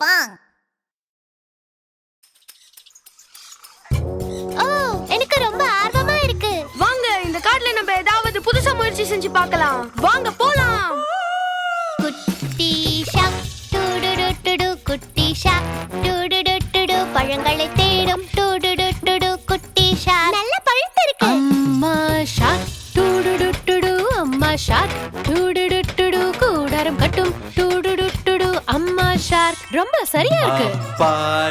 பாங். ஓ எனக்கு ரொம்ப ஆர்வமா இருக்கு. வாங்க இந்த காட்டுல நம்ம ஏதாவது புதுசா முயற்சி செஞ்சு பார்க்கலாம். வாங்க போலாம். குட்டி ஷாக் டுடுடுடுடு குட்டி ஷாக் டுடுடுடுடு பழங்களை தேடும் டுடுடுடுடு குட்டி ஷாக். நல்ல பழுத்து இருக்கு. அம்மா ஷாக் டூடுடுடுடு அம்மா ஷாக் டூடுடுடுடு கூடாரம் கட்டும். ஷார்க் ரொம்ப சரியா இருக்கு. அப்பா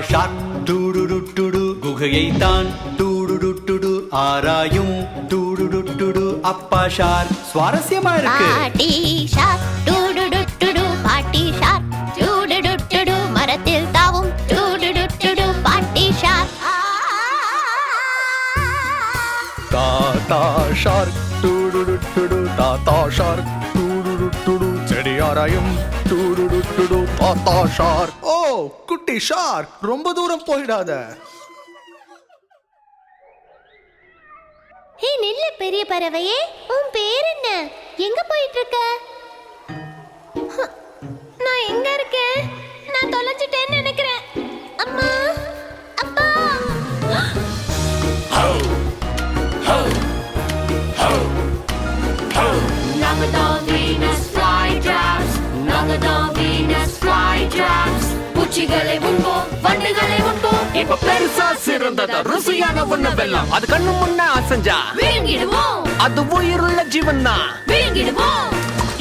ஷாக் டூடுடுட்டுடு குகையை தான் டூடுடுட்டுடு ஆராயும். டூடுடுட்டுடு அப்பா ஷார் சுவாரஸ்யமா இருக்கு. பாட்டி ஷாக் டுடுடுடுடு பாட்டி ஷாக் டுடுடுடுடு மரத்தில் தாவும். டுடுடுடுடு பாட்டி ஷாக் தாத்தா ஷார்க் டூடுடுடுடு தாத்தா ஷார்க் டூடுடுடுடு செடியாராயும் டூடுடுடுடு தாத்தா ஓ குட்டி ஷார் ரொம்ப தூரம் போயிடாத. ஹே நெல்ல பெரிய பறவையே உன் பேர் என்ன? எங்க போயிட்டு இருக்க? நான் எங்க இருக்கேன்? இப்ப பெருசா சிறந்ததா? ருசியான ஒண்ணு வெல்லம். அது கண்ணு முன்ன அசைஞ்சா? அது உயிருள்ள ஜீவன் தான்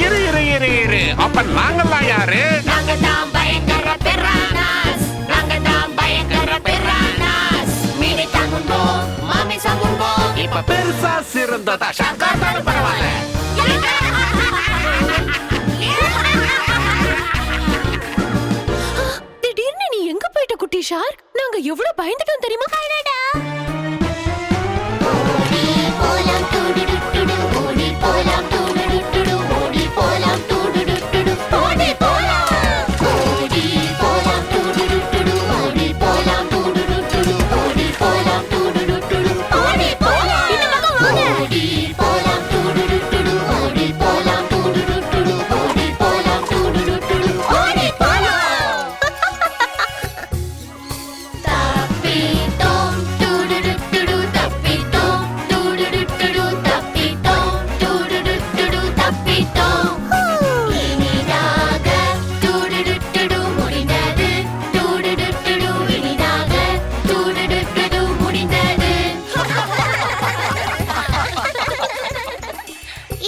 இரு இரு இரு இரு. அப்ப நாங்கெல்லாம் யாரு? நாங்க தான் பயங்கர பிரானாஸ் நாங்க தான் பயங்கர பிரானாஸ் மீனை தாங்கும்போம் மாமை சாகும்போம் இப்ப பெருசா சிறந்ததா? ஷாக்காட்டாலும் பரவாயில்ல. ஷார்க் நாங்க எவ்வளவு பயந்துட்டோம் தெரியுமா?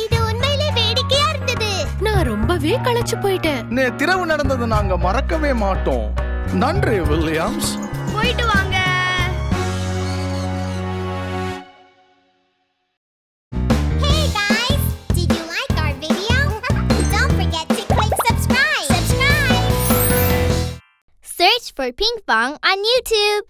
இது உண்மையிலே வேடிக்கையா இருந்தது நான் ரொம்பவே களைச்சு போயிட்டேன் நேத்திரவு நடந்தது நாங்க மறக்கவே மாட்டோம் நன்றி வில்லியம்ஸ் போயிட்டு வாங்க Hey guys! Did you like our video? Don't forget to click subscribe! Subscribe! Search for Ping Pong on YouTube.